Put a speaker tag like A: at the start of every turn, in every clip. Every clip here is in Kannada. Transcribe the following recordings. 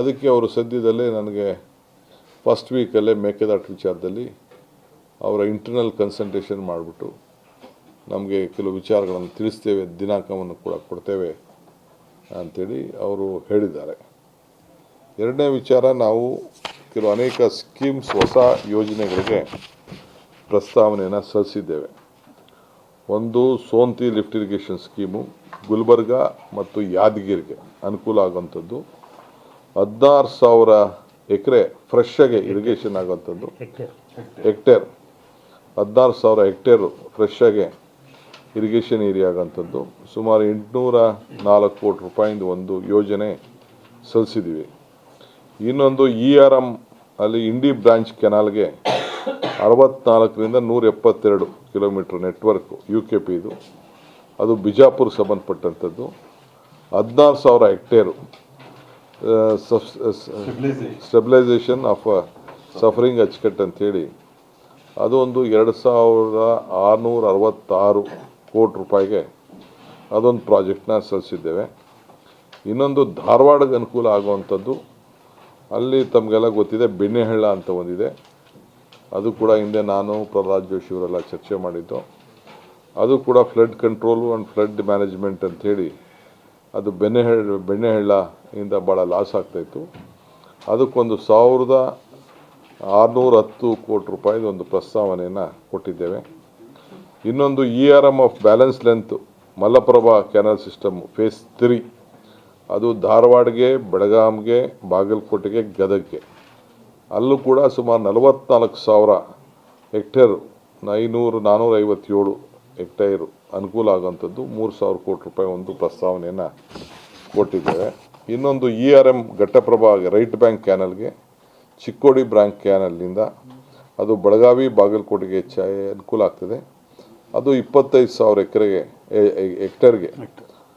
A: ಅದಕ್ಕೆ ಅವರು ಸದ್ಯದಲ್ಲೇ ನನಗೆ ಫಸ್ಟ್ ವೀಕಲ್ಲೇ ಮೇಕೆದಾಟು ವಿಚಾರದಲ್ಲಿ ಅವರ ಇಂಟರ್ನಲ್ ಕನ್ಸಂಟ್ರೇಷನ್ ಮಾಡಿಬಿಟ್ಟು ನಮಗೆ ಕೆಲವು ವಿಚಾರಗಳನ್ನು ತಿಳಿಸ್ತೇವೆ, ದಿನಾಂಕವನ್ನು ಕೂಡ ಕೊಡ್ತೇವೆ ಅಂಥೇಳಿ ಅವರು ಹೇಳಿದ್ದಾರೆ. ಎರಡನೇ ವಿಚಾರ, ನಾವು ಕೆಲವು ಅನೇಕ ಸ್ಕೀಮ್ಸ್ ಹೊಸ ಯೋಜನೆಗಳಿಗೆ ಪ್ರಸ್ತಾವನೆಯನ್ನು ಸಲ್ಲಿಸಿದ್ದೇವೆ. ಒಂದು Sonthi lift irrigation scheme Gulbarga ಮತ್ತು ಯಾದಗಿರಿಗೆ ಅನುಕೂಲ ಆಗುವಂಥದ್ದು ಹದಿನಾರು ಸಾವಿರ ಎಕರೆ ಆಗಿ ಇರಿಗೇಷನ್ ಆಗುವಂಥದ್ದು. ಹೆಕ್ಟೇರ್ ಹದಿನಾರು ಸಾವಿರ ಹೆಕ್ಟೇರು ಆಗಿ ಇರಿಗೇಷನ್ ಏರಿಯಾ ಆಗೋಂಥದ್ದು ಸುಮಾರು ಎಂಟುನೂರ ನಾಲ್ಕು ಕೋಟಿ ರೂಪಾಯಿಂದ ಒಂದು ಯೋಜನೆ ಸಲ್ಲಿಸಿದ್ದೀವಿ ಇನ್ನೊಂದು ಇ ಆರ್ ಎಂ ಅಲ್ಲಿ ಇಂಡಿ ಬ್ರಾಂಚ್ ಕೆನಾಲ್ಗೆ ಅರವತ್ನಾಲ್ಕರಿಂದ ನೂರ ಎಪ್ಪತ್ತೆರಡು kilometre network U K P ಇದು. ಅದು ಬಿಜಾಪುರ ಸಂಬಂಧಪಟ್ಟಂಥದ್ದು. ಹದಿನಾರು ಸಾವಿರ ಹೆಕ್ಟೇರು ಸ್ಟೆಬಿಲೈಸೇಷನ್ ಆಫ್ ಸಫರಿಂಗ್ ಅಚ್ಚುಕಟ್ಟು ಅಂತೇಳಿ. ಅದು ಒಂದು ಎರಡು ಸಾವಿರದ ಆರುನೂರ ಅರವತ್ತಾರು ಕೋಟಿ ರೂಪಾಯಿಗೆ ಅದೊಂದು ಪ್ರಾಜೆಕ್ಟ್ನ ಸಲ್ಲಿಸಿದ್ದೇವೆ. ಇನ್ನೊಂದು ಧಾರವಾಡಕ್ಕೆ ಅನುಕೂಲ ಆಗುವಂಥದ್ದು, ಅಲ್ಲಿ ತಮಗೆಲ್ಲ ಗೊತ್ತಿದೆ, ಬೆಣ್ಣೆಹಳ್ಳ ಅಂತ ಒಂದಿದೆ. ಅದು ಕೂಡ ಹಿಂದೆ ನಾನು ಪ್ರಹ್ಲಾದ್ ಜೋಶಿ ಅವರೆಲ್ಲ ಚರ್ಚೆ ಮಾಡಿದ್ದು. ಅದು ಕೂಡ flood control and flood management ಅಂಥೇಳಿ ಅದು ಬೆಣ್ಣೆಹಳ್ಳ ಬೆಣ್ಣೆಹಳ್ಳ ಇಂದ ಭಾಳ ಲಾಸ್ ಆಗ್ತಾಯಿತ್ತು ಅದಕ್ಕೊಂದು ಸಾವಿರದ ಆರುನೂರ ಹತ್ತು ಕೋಟಿ ರೂಪಾಯಿದು ಒಂದು ಪ್ರಸ್ತಾವನೆಯನ್ನು ಕೊಟ್ಟಿದ್ದೇವೆ. ಇನ್ನೊಂದು E R M of balance length Malaprabha canal system phase three ಅದು ಧಾರವಾಡಗೆ, ಬೆಳಗಾಂಗೆ, ಬಾಗಲಕೋಟೆಗೆ, ಗದಗ್ಗೆ. ಅಲ್ಲೂ ಕೂಡ ಸುಮಾರು ನಲವತ್ನಾಲ್ಕು ಸಾವಿರ ಹೆಕ್ಟೇರು ಐನೂರು ನಾನ್ನೂರ ಐವತ್ತೇಳು ಹೆಕ್ಟೇರು ಅನುಕೂಲ ಆಗುವಂಥದ್ದು. ಮೂರು ಸಾವಿರ ಕೋಟಿ ರೂಪಾಯಿ ಒಂದು ಪ್ರಸ್ತಾವನೆಯನ್ನು ಕೊಟ್ಟಿದ್ದೇವೆ. ಇನ್ನೊಂದು E R M Ghataprabha right bank ಕ್ಯಾನಲ್ಗೆ, Chikkodi bank ಕ್ಯಾನಲ್ನಿಂದ. ಅದು ಬೆಳಗಾವಿ ಬಾಗಲಕೋಟೆಗೆ ಹೆಚ್ಚ ಅನುಕೂಲ ಆಗ್ತದೆ. ಅದು ಇಪ್ಪತ್ತೈದು ಸಾವಿರ ಎಕರೆಗೆ ಹೆಕ್ಟರ್ಗೆ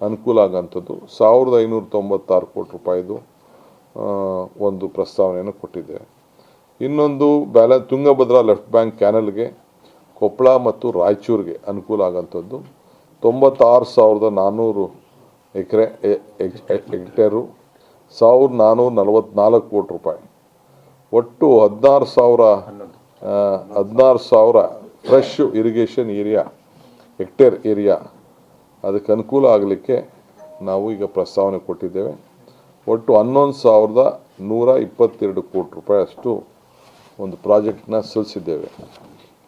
A: ಅನುಕೂಲ ಆಗೋಂಥದ್ದು ಸಾವಿರದ ಐನೂರ ತೊಂಬತ್ತಾರು ಕೋಟಿ ರೂಪಾಯಿದು ಒಂದು ಪ್ರಸ್ತಾವನೆಯನ್ನು ಕೊಟ್ಟಿದ್ದೇವೆ. ಇನ್ನೊಂದು ಬ್ಯಾಲ, ತುಂಗಭದ್ರಾ ಲೆಫ್ಟ್ ಬ್ಯಾಂಕ್ ಕ್ಯಾನಲ್ಗೆ ಕೊಪ್ಪಳ ಮತ್ತು ರಾಯಚೂರಿಗೆ ಅನುಕೂಲ ಆಗೋಂಥದ್ದು. ತೊಂಬತ್ತಾರು ಸಾವಿರದ ನಾನ್ನೂರು ಎಕರೆ ಹೆಕ್ಟೇರು, ಸಾವಿರದ ನಾನ್ನೂರ ನಲವತ್ತ್ನಾಲ್ಕು ಕೋಟಿ ರೂಪಾಯಿ. ಒಟ್ಟು ಹದಿನಾರು ಸಾವಿರ ಹದಿನಾರು ಸಾವಿರ fresh irrigation area hectare area ಅದಕ್ಕೆ ಅನುಕೂಲ ಆಗಲಿಕ್ಕೆ ನಾವು ಈಗ ಪ್ರಸ್ತಾವನೆ ಕೊಟ್ಟಿದ್ದೇವೆ. ಒಟ್ಟು ಹನ್ನೊಂದು ಸಾವಿರದ ನೂರ ಇಪ್ಪತ್ತೆರಡು ಕೋಟಿ ರೂಪಾಯಿ ಅಷ್ಟು ಒಂದು ಪ್ರಾಜೆಕ್ಟ್ನ ಸಲ್ಲಿಸಿದ್ದೇವೆ.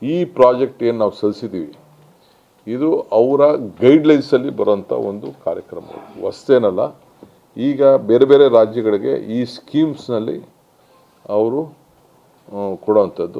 A: ಈ ಪ್ರಾಜೆಕ್ಟ್ ಏನು ನಾವು ಸಲ್ಲಿಸಿದ್ದೀವಿ ಇದು ಅವರ ಗೈಡ್ಲೈನ್ಸಲ್ಲಿ ಬರೋಂಥ ಒಂದು ಕಾರ್ಯಕ್ರಮ. ಹೊಸ್ತೇನಲ್ಲ ಈಗ ಬೇರೆ ಬೇರೆ ರಾಜ್ಯಗಳಿಗೆ ಈ ಸ್ಕೀಮ್ಸ್ನಲ್ಲಿ ಅವರು ಕೊಡೋವಂಥದ್ದು